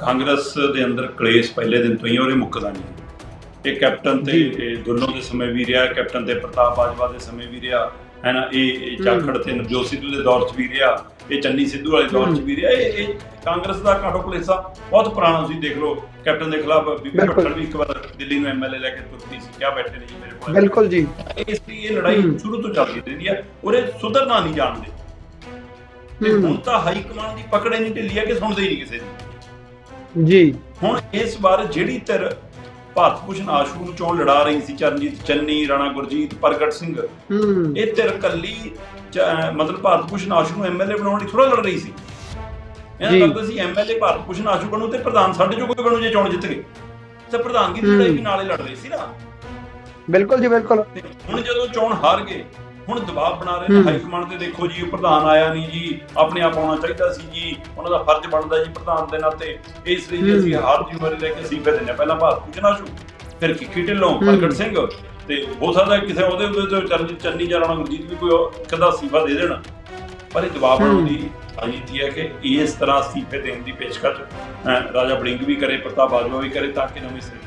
ਕਾਂਗਰਸ ਦੇ ਅੰਦਰ ਕਲੇਸ਼ ਪਹਿਲੇ ਦਿਨ ਤੋਂ ਹੀ ਔਰ ਇਹ ਮੁੱਕਦਾ ਨਹੀਂ ਇਹ ਕੈਪਟਨ ਤੇ। ਇਹ ਦੋਨੋਂ ਦੇ ਸਮੇਂ ਵੀ ਰਿਹਾ ਕੈਪਟਨ ਤੇ ਪ੍ਰਤਾਪ ਬਾਜਵਾ ਦੇ ਸਮੇਂ ਵੀ ਰਿਹਾ ਹੈ ਨਾ ਇਹ ਜਾਖੜ ਤੇ ਨਵਜੋਤ ਸਿੱਧੂ ਦੇ ਦੌਰ 'ਚ ਵੀ ਰਿਹਾ ਇਹ ਚੰਨੀ ਸਿੱਧੂ ਵਾਲੇ ਦੌਰ 'ਚ ਵੀ ਰਿਹਾ ਇਹ ਇਹ ਕਾਂਗਰਸ ਦਾ ਕਾਟੋ ਕਲੇਸਾ ਬਹੁਤ ਪੁਰਾਣਾ ਤੁਸੀਂ ਦੇਖ ਲਓ ਕੈਪਟਨ ਦੇ ਖਿਲਾਫ ਬੀਬੀ। ਭੱਟਰ ਵੀ ਇੱਕ ਵਾਰ ਦਿੱਲੀ ਨੂੰ ਐਮਐਲਏ ਲੈ ਕੇ ਤੁਰਦੀ ਸੀ ਕਿਆ ਬੈਠੇ ਨੇ ਜੀ ਮੇਰੇ ਕੋਲ ਬਿਲਕੁਲ ਜੀ ਇਸ ਲਈ ਇਹ ਲੜਾਈ। ਸ਼ੁਰੂ ਤੋਂ ਚੱਲਦੀ ਰਹਿੰਦੀ ਹੈ ਔਰ ਇਹ ਸੁਧਰਨਾ ਨਹੀਂ ਜਾਣਦੇ ਤੇ। ਹੁਣ ਤਾਂ ਹਾਈ ਕਮਾਂਡ ਦੀ ਪਕੜ ਨਹੀਂ ਢਿੱਲੀ ਹੈ ਕਿ ਸੁਣਦੇ ਹੀ ਨਹੀਂ ਕਿਸੇ ਦੀ ਜੀ। ਹੁਣ ਇਸ ਵਾਰ ਜਿਹੜੀ ਧਿਰ ਭਾਰਤ ਭੂਸ਼ਣ ਆਸ਼ੂ ਨੂੰ ਚੋਣ ਲੜਾ ਰਹੀ ਸੀ ਚਰਨਜੀਤ ਚੰਨੀ ਰਾਣਾ ਗੁਰਜੀਤ ਪ੍ਰਗਟ ਸਿੰਘ ਹੂੰ। ਇਹ ਧਿਰ ਕੱਲੀ ਮਤਲਬ ਭਾਰਤ ਭੂਸ਼ਣ ਆਸ਼ੂ ਨੂੰ ਐਮਐਲਏ ਬਣਾਉਣ ਲਈ ਥੋੜਾ ਲੜ ਰਹੀ ਸੀ। ਇਹਨਾਂ ਜੀ। ਲੱਗਦਾ ਸੀ ਐਮਐਲਏ ਭਾਰਤ ਭੂਸ਼ਣ ਆਸ਼ੂ ਬਣੂ ਤੇ ਪ੍ਰਧਾਨ ਸਾਡੇ ਚੋਂ ਕੋਈ ਬਣੂ ਜੇ ਚੋਣ ਜਿੱਤ ਗਏ। ਤੇ ਪ੍ਰਧਾਨਗੀ ਦੀ। ਲੜਾਈ ਵੀ ਨਾਲੇ ਲੜ ਰਹੀ ਸੀ ਨਾ। ਬਿਲਕੁਲ ਜੀ ਬਿਲਕੁਲ। ਹੁਣ ਜਦੋਂ ਚੋਣ ਹਾਰ ਗਏ ਹੁਣ ਦਬਾਅ ਬਣਾ ਰਹੇ ਨੇ। ਹਾਈ ਕਮਾਂਡ ਤੇ ਦੇਖੋ ਜੀ ਪ੍ਰਧਾਨ ਆਇਆ ਨਹੀਂ ਜੀ ਆਪਣੇ ਆਪ ਆਉਣਾ ਚਾਹੀਦਾ ਸੀ ਜੀ ਉਹਨਾਂ ਦਾ ਫਰਜ਼ ਬਣਦਾ ਜੀ ਪ੍ਰਧਾਨ ਦੇ ਨਾਤੇ ਇਸ ਲਈ ਜੀ ਅਸੀਂ। ਹਾਰ ਉਮਰ ਲੈ ਕੇ ਸੀਫੇ ਦਿੰਦੇ। ਪਹਿਲਾਂ ਭਾਰਤ ਭੂਸ਼ਣ ਆਸ਼ੂ ਫਿਰ ਕਿੱਕੀ ਢਿੱਲੋਂ। ਪ੍ਰਗਟ ਸਿੰਘ ਤੇ ਹੋ ਸਕਦਾ ਕਿਸੇ ਉਹਦੇ ਉਹਦੇ ਤੋਂ ਚਰਨ ਚੰਨੀ ਜਾਂ ਰਾਣਾ ਗੁਰਜੀਤ ਵੀ ਕੋਈ ਕਦਾ ਸੀਫਾ ਦੇ ਦੇਣ ਪਰ ਇਹ ਦਬਾਅ ਬਣਾਉਣ ਦੀ ਰਾਜਨੀਤੀ ਹੈ ਕਿ ਇਸ ਤਰ੍ਹਾਂ ਸੀਫੇ ਦੇਣ ਦੀ ਪੇਸ਼ਕਸ਼ ਰਾਜਾ ਬੜਿੰਗ ਵੀ ਕਰੇ ਪ੍ਰਤਾਪ ਬਾਜਵਾ ਵੀ ਕਰੇ ਤਾਂ ਕਿ ਨਵੇਂ ਸਿਰੇ